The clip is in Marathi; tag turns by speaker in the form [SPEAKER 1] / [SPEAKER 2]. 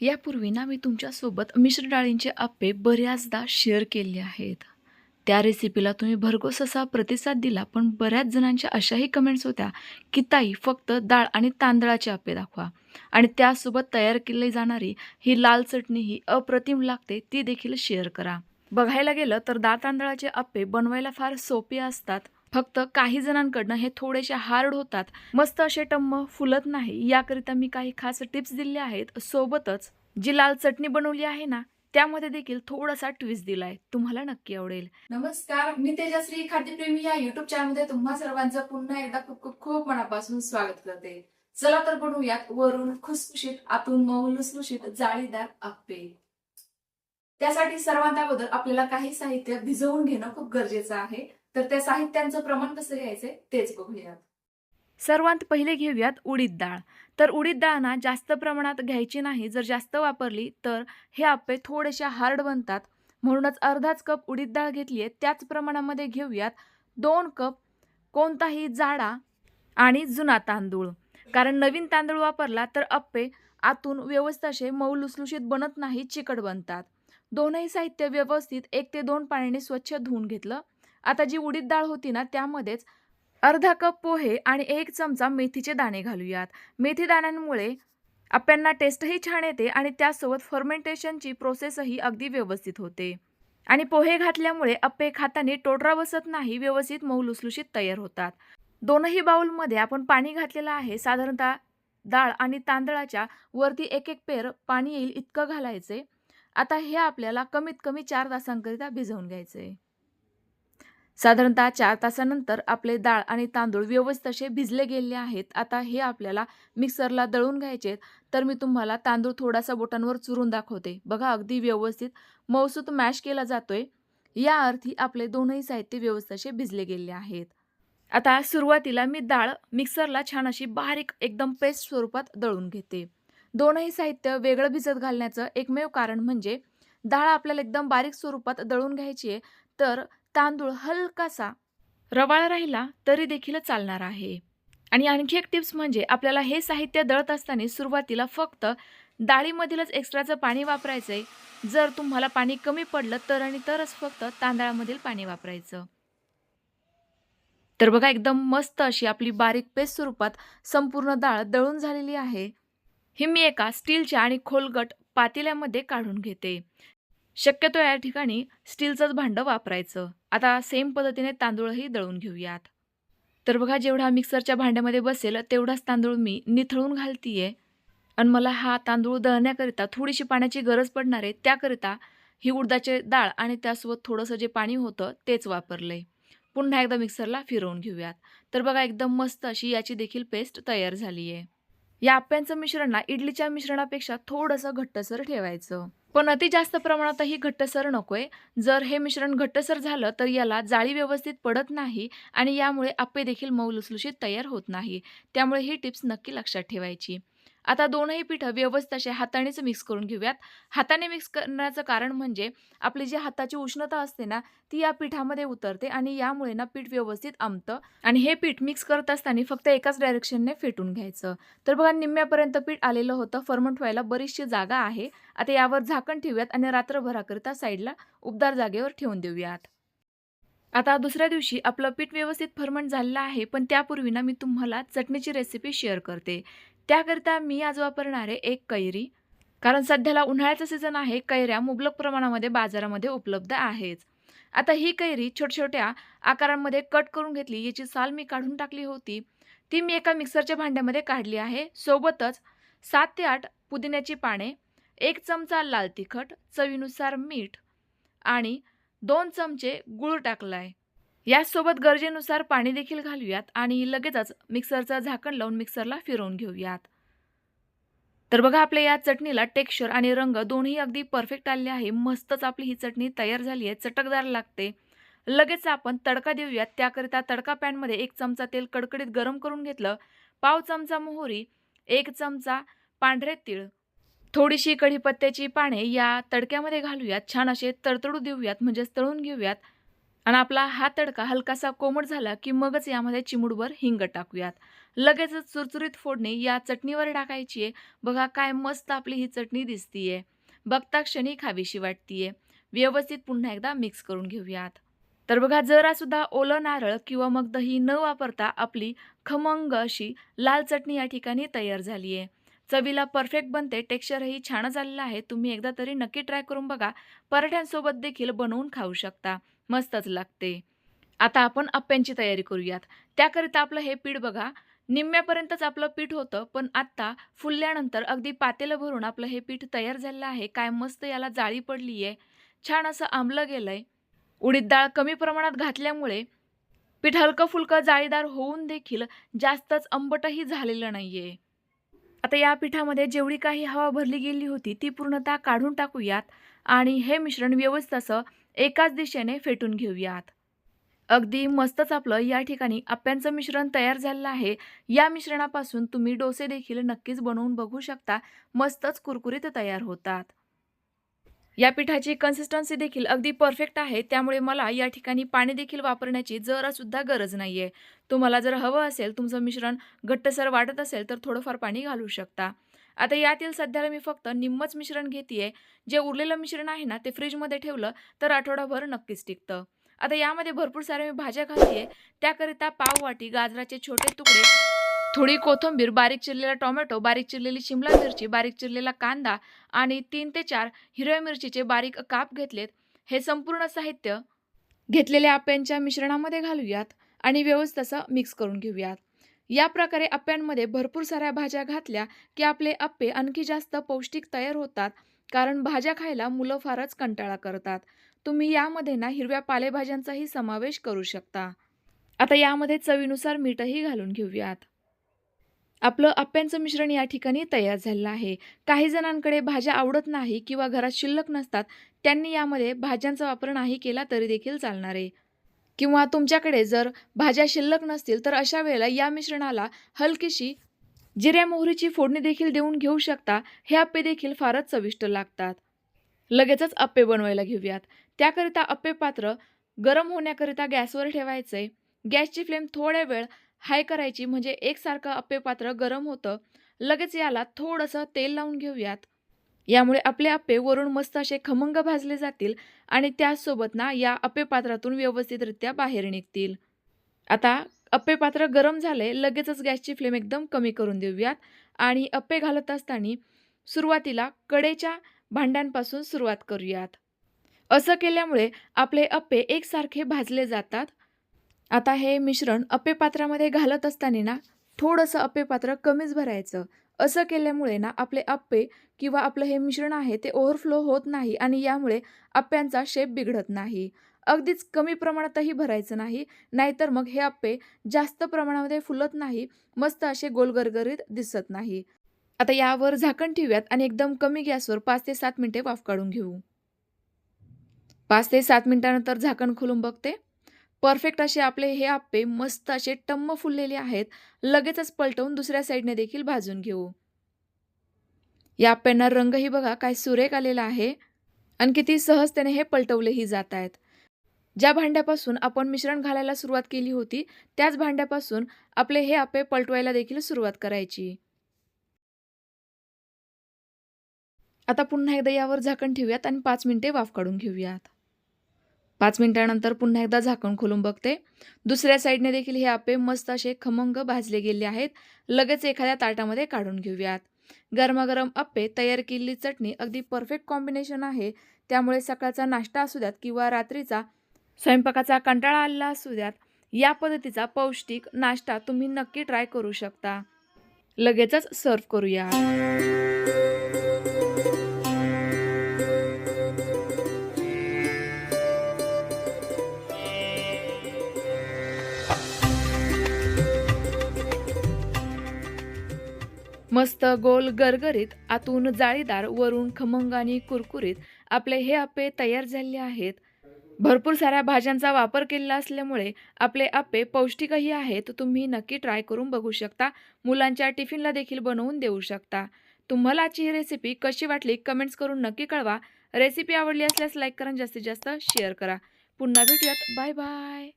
[SPEAKER 1] यापूर्वी ना मी तुमच्यासोबत मिश्र डाळींचे आप्पे बऱ्याचदा शेअर केले आहेत. त्या रेसिपीला तुम्ही भरघोस असा प्रतिसाद दिला पण बऱ्याच जणांच्या अशाही कमेंट्स होत्या की ताई फक्त डाळ आणि तांदळाचे आप्पे दाखवा. आणि त्यासोबत तयार केली जाणारी ही लाल चटणी ही अप्रतिम लागते ती देखील शेअर करा. बघायला गेलं तर डाळ तांदळाचे आप्पे बनवायला फार सोपे असतात फक्त काही जणांकडनं हे थोडेसे हार्ड होतात. मस्त असे टम्म फुलत नाही. याकरिता मी काही खास टिप्स दिल्या आहेत. सोबतच जी लाल चटणी बनवली आहे ना त्यामध्ये देखील थोडासा ट्विस्ट दिलाय. तुम्हाला नक्की आवडेल.
[SPEAKER 2] नमस्कार मी तेजश्री खाद्यप्रेमी. या युट्यूब चॅनलमध्ये तुम्हा सर्वांचं पुन्हा एकदा खूप खूप खूप मनापासून स्वागत करते. चला तर बनवूयात वरून खुसखुशीत आतून मऊ लुसलुशीत जाळीदार आप्पे. त्यासाठी सर्वात अगोदर आपल्याला काही साहित्य भिजवून घेणं खूप गरजेचं आहे. तर त्या साहित्यांचं प्रमाण कसं घ्यायचंय तेच बघूयात.
[SPEAKER 1] सर्वात पहिले घेऊयात उडीद डाळ. तर उडीद डाळ ना जास्त प्रमाणात घ्यायची नाही जर जास्त वापरली तर हे आप्पे थोडेसे हार्ड बनतात. म्हणूनच अर्धाच कप उडीद डाळ घेतली आहे त्याच प्रमाणामध्ये घेऊयात दोन कप कोणताही जाडा आणि जुना तांदूळ. कारण नवीन तांदूळ वापरला तर अप्पे आतून व्यवस्थित असे मऊ लुसलुशीत बनत नाही चिकट बनतात. दोनही साहित्य व्यवस्थित एक ते दोन पाण्याने स्वच्छ धुवून घेतलं. आता जी उडीद डाळ होती ना त्यामध्येच अर्धा कप पोहे आणि एक चमचा मेथीचे दाणे घालूयात. मेथी दाण्यांमुळे आप्यांना टेस्टही छान येते आणि त्यासोबत फर्मेंटेशनची प्रोसेसही अगदी व्यवस्थित होते. आणि पोहे घातल्यामुळे अप्पे खाताने टोटरा बसत नाही व्यवस्थित मऊ लुसलुशीत तयार होतात. दोनही बाऊलमध्ये आपण पाणी घातलेलं आहे. साधारणतः डाळ आणि तांदळाच्या वरती एक एक पेर पाणी येईल इतकं घालायचे. आता हे आपल्याला कमीत कमी चार तासांकरिता भिजवून घ्यायचे. साधारणतः चार तासानंतर आपले डाळ आणि तांदूळ व्यवस्थित असे भिजले गेले आहेत. आता हे आपल्याला मिक्सरला दळून घ्यायचे तर मी तुम्हाला तांदूळ थोडासा बोटांवर चुरून दाखवते. बघा अगदी व्यवस्थित मौसूत मॅश केला जातोय. या अर्थी आपले दोनही साहित्य व्यवस्थित असे भिजले गेले आहेत. आता सुरुवातीला मी डाळ मिक्सरला छान अशी बारीक एकदम पेस्ट स्वरूपात दळून घेते. दोनही साहित्य वेगळं भिजत घालण्याचं एकमेव कारण म्हणजे डाळ आपल्याला एकदम बारीक स्वरूपात दळून घ्यायची आहे. तर तांदूळ हलकासा रवाळ राहिला तरी देखील चालणार आहे. आणि आणखी एक टिप्स म्हणजे आपल्याला हे साहित्य दळत असताना सुरुवातीला फक्त डाळीमधीलच एक्स्ट्राचं पाणी वापरायचं आहे जर तुम्हाला पाणी कमी पडलं तर आणि तरच फक्त तांदळामधील पाणी वापरायचं. तर बघा एकदम मस्त अशी आपली बारीक पेस्ट स्वरूपात संपूर्ण डाळ दळून झालेली आहे. ही मी एका स्टीलच्या आणि खोलगट पातेल्यामध्ये काढून घेते. शक्यतो या ठिकाणी स्टीलचंच भांडं वापरायचं. आता सेम पद्धतीने तांदूळही दळून घेऊयात. तर बघा जेवढा मिक्सरच्या भांड्यामध्ये बसेल तेवढाच तांदूळ मी निथळून घालतीये. आणि मला हा तांदूळ दळण्याकरिता थोडीशी पाण्याची गरज पडणार आहे. त्याकरिता ही उडदाचे डाळ आणि त्यासोबत थोडंसं जे पाणी होतं तेच वापरलं आहे पुन्हा एकदा मिक्सरला फिरवून घेऊयात. तर बघा एकदम मस्त अशी याची देखील पेस्ट तयार झाली आहे या आप्यांचं मिश्रण ना इडलीच्या मिश्रणापेक्षा थोडंसं घट्टसर ठेवायचं. पण अति जास्त प्रमाणातही घट्टसर नकोय. जर हे मिश्रण घट्टसर झालं तर याला जाळी व्यवस्थित पडत नाही आणि यामुळे आप्पे देखील मऊ लुसलुशीत तयार होत नाही. त्यामुळे ही टिप्स नक्की लक्षात ठेवायची. आता दोनही पिठं व्यवस्थित असे हातानेच मिक्स करून घेऊयात. हाताने मिक्स करण्याचं कारण म्हणजे आपली जी हाताची उष्णता असते ना ती या पिठामध्ये उतरते आणि यामुळे ना पीठ व्यवस्थित आमतं आणि हे पीठ मिक्स करत असताना फक्त एकाच डायरेक्शनने फेटून घ्यायचं. तर बघा निम्म्यापर्यंत पीठ आलेलं होतं. फर्मंट व्हायला बरीचशी जागा आहे. आता यावर झाकण ठेवूयात आणि रात्रभराकरिता साईडला उबदार जागेवर ठेवून देऊयात. आता दुसऱ्या दिवशी आपलं पीठ व्यवस्थित फर्मंट झालेलं आहे पण त्यापूर्वी ना मी तुम्हाला चटणीची रेसिपी शेअर करते. त्याकरिता मी आज वापरणार आहे एक कैरी. कारण सध्याला उन्हाळ्याचं सीझन आहे कैऱ्या मुबलक प्रमाणामध्ये बाजारामध्ये उपलब्ध आहेच. आता ही कैरी छोट्या छोट्या आकारांमध्ये कट करून घेतली याची साल मी काढून टाकली होती. ती मी एका मिक्सरच्या भांड्यामध्ये काढली आहे. सोबतच सात ते आठ पुदिन्याची पाने एक चमचा लाल तिखट चवीनुसार मीठ आणि दोन चमचे गूळ टाकला आहे याचसोबत गरजेनुसार पाणी देखील घालूयात आणि लगेचच मिक्सरचं झाकण लावून मिक्सरला फिरवून घेऊयात. तर बघा आपल्या या चटणीला टेक्स्चर आणि रंग दोन्ही अगदी परफेक्ट आले आहे. मस्तच आपली ही चटणी तयार झाली आहे. चटकदार लागते. लगेच आपण तडका देऊयात. त्याकरिता तडका पॅनमध्ये एक चमचा तेल कडकडीत गरम करून घेतलं. पाव चमचा मोहरी एक चमचा पांढरे तीळ. थोडीशी कढीपत्त्याची पाने या तडक्यामध्ये घालूयात. छान असे तडतडू देऊयात म्हणजेच तळून घेऊयात. आणि आपला हा तडका हलकासा कोमट झाला की मगच यामध्ये चिमुडभर हिंग टाकूयात. लगेचच चुरचुरीत फोडणी या चटणीवर टाकायची आहे बघा काय मस्त आपली ही चटणी दिसतीये. बघता क्षणी खावीशी वाटतीये. व्यवस्थित पुन्हा एकदा मिक्स करून घेऊयात. तर बघा जरा सुद्धा ओलं नारळ किंवा मग दही न वापरता आपली खमंग अशी लाल चटणी या ठिकाणी तयार झाली आहे चवीला परफेक्ट बनते टेक्स्चरही छान झालेलं आहे. तुम्ही एकदा तरी नक्की ट्राय करून बघा. पराठ्यांसोबत देखील बनवून खाऊ शकता. मस्तच लागते. आता आपण अप्प्यांची तयारी करूयात. त्याकरिता आपलं हे पीठ बघा. निम्म्यापर्यंतच आपलं पीठ होतं पण आत्ता फुलल्यानंतर अगदी पातेलं भरून आपलं हे पीठ तयार झालेलं आहे. काय मस्त याला जाळी पडली आहे छान असं आंबलं गेलं आहे उडीद डाळ कमी प्रमाणात घातल्यामुळे पीठ हलकं फुलकं जाळीदार होऊन देखील जास्तच आंबटही झालेलं नाही आहे आता या पिठामध्ये जेवढी काही हवा भरली गेली होती ती पूर्णतः काढून टाकूयात. आणि हे मिश्रण व्यवस्थित असं एकाच दिशेने फेटून घेऊयात. अगदी मस्तच आपलं या ठिकाणी आप्यांचं मिश्रण तयार झालेलं आहे. या मिश्रणापासून तुम्ही डोसे देखील नक्कीच बनवून बघू शकता. मस्तच कुरकुरीत तयार होतात. या पिठाची कन्सिस्टन्सी देखील अगदी परफेक्ट आहे. त्यामुळे मला या ठिकाणी पाणी देखील वापरण्याची जरासुद्धा गरज नाही आहे तुम्हाला जर हवं असेल तुमचं मिश्रण घट्टसर वाटत असेल तर थोडंफार पाणी घालू शकता. आता यातील सध्याला मी फक्त निम्मच मिश्रण घेते जे उरलेलं मिश्रण आहे ना ते फ्रीजमध्ये ठेवलं तर आठवडाभर नक्कीच टिकतं. आता यामध्ये भरपूर साऱ्या मी भाज्या घालते त्याकरिता पाववाटी गाजराचे छोटे तुकडे थोडी कोथिंबीर बारीक चिरलेला टोमॅटो बारीक चिरलेली शिमला मिरची बारीक चिरलेला कांदा आणि तीन ते चार हिरव्या मिरचीचे बारीक काप घेतलेत. हे संपूर्ण साहित्य घेतलेल्या आप्यांच्या मिश्रणामध्ये घालूयात आणि व्यवस्थित असं मिक्स करून घेऊयात. या प्रकारे अप्प्यांमध्ये भरपूर साऱ्या भाज्या घातल्या की आपले अप्पे आणखी जास्त पौष्टिक तयार होतात कारण भाज्या खायला मुलं फारच कंटाळा करतात. तुम्ही यामध्ये ना हिरव्या पालेभाज्यांचाही समावेश करू शकता. आता यामध्ये चवीनुसार मीठही घालून घेऊयात. आपलं आप्यांचं मिश्रण या ठिकाणी तयार झालेलं आहे. काही जणांकडे भाज्या आवडत नाही किंवा घरात शिल्लक नसतात त्यांनी यामध्ये भाज्यांचा वापर नाही केला तरी देखील चालणार आहे. किंवा तुमच्याकडे जर भाज्या शिल्लक नसतील तर अशा वेळेला या मिश्रणाला हलकीशी जिऱ्या मोहरीची फोडणी देखील देऊन घेऊ शकता. हे आप्पे देखील फारच चविष्ट लागतात. लगेचच अप्पे बनवायला घेऊयात. त्याकरिता अप्पे पात्र गरम होण्याकरिता गॅसवर ठेवायचे. गॅसची फ्लेम थोड्या वेळ हाय करायची म्हणजे एकसारखं अप्पे पात्र गरम होतं. लगेच याला थोडंसं तेल लावून घेऊयात. यामुळे आपले अप्पे वरून मस्त असे खमंग भाजले जातील आणि त्याचसोबत ना या अप्पेपात्रातून व्यवस्थितरित्या बाहेर निघतील. आता अप्पे पात्र गरम झाले लगेचच गॅसची फ्लेम एकदम कमी करून देऊयात. आणि अप्पे घालत असताना सुरुवातीला कडेच्या भांड्यांपासून सुरुवात करूयात. असं केल्यामुळे आपले अप्पे एकसारखे भाजले जातात. आता हे मिश्रण अप्पे पात्रामध्ये घालत असताना ना थोडंसं अप्पे पात्र कमीच भरायचं. असं केल्यामुळे ना आपले अप्पे किंवा आपलं हे मिश्रण आहे ते ओव्हरफ्लो होत नाही आणि यामुळे अप्प्यांचा शेप बिघडत नाही. अगदीच कमी प्रमाणातही भरायचं नाही नाहीतर मग हे अप्पे जास्त प्रमाणामध्ये फुलत नाही मस्त असे गोलगरगरीत दिसत नाही. आता यावर झाकण ठेवूयात आणि एकदम कमी गॅसवर पाच ते सात मिनिटे वाफ काढून घेऊ. पाच ते सात मिनिटानंतर झाकण खोलून बघते. परफेक्ट असे आपले हे आप्पे मस्त असे टम्म फुललेले आहेत. लगेचच पलटवून दुसऱ्या साईडने देखील भाजून घेऊ. या आप्प्यांना रंगही बघा काय सुरेख आलेला आहे. आणि किती सहजतेने हे पलटवलेही जात आहेत. ज्या भांड्यापासून आपण मिश्रण घालायला सुरुवात केली होती त्याच भांड्यापासून आपले हे आप्पे पलटवायला देखील सुरुवात करायची. आता पुन्हा एकदा यावर झाकण ठेवूयात आणि पाच मिनिटे वाफ काढून घेऊयात. पाच मिनिटानंतर पुन्हा एकदा झाकण खोलून बघते. दुसऱ्या साईडने देखील हे आपे मस्त असे खमंग भाजले गेले आहेत. लगेच एखाद्या ताटामध्ये काढून घेऊयात. गरमागरम अप्पे तयार केलेली चटणी अगदी परफेक्ट कॉम्बिनेशन आहे. त्यामुळे सकाळचा नाश्ता असू द्यात किंवा रात्रीचा स्वयंपाकाचा कंटाळा आलेला असू द्यात या पद्धतीचा पौष्टिक नाश्ता तुम्ही नक्की ट्राय करू शकता. लगेचच सर्व करूया. मस्त गोल गरगरीत आतून जाळीदार वरून खमंग आणि कुरकुरीत आपले हे अप्पे तयार झालेले आहेत. भरपूर साऱ्या भाज्यांचा वापर केलेला असल्यामुळे आपले अप्पे पौष्टिकही आहेत. तुम्ही नक्की ट्राय करून बघू शकता. मुलांच्या टिफिनला देखील बनवून देऊ शकता. तुम्हाला आजची ही रेसिपी कशी वाटली कमेंट्स करून नक्की कळवा. रेसिपी आवडली असल्यास लाईक करा जास्तीत जास्त शेअर करा. पुन्हा भेटूयात. Bye bye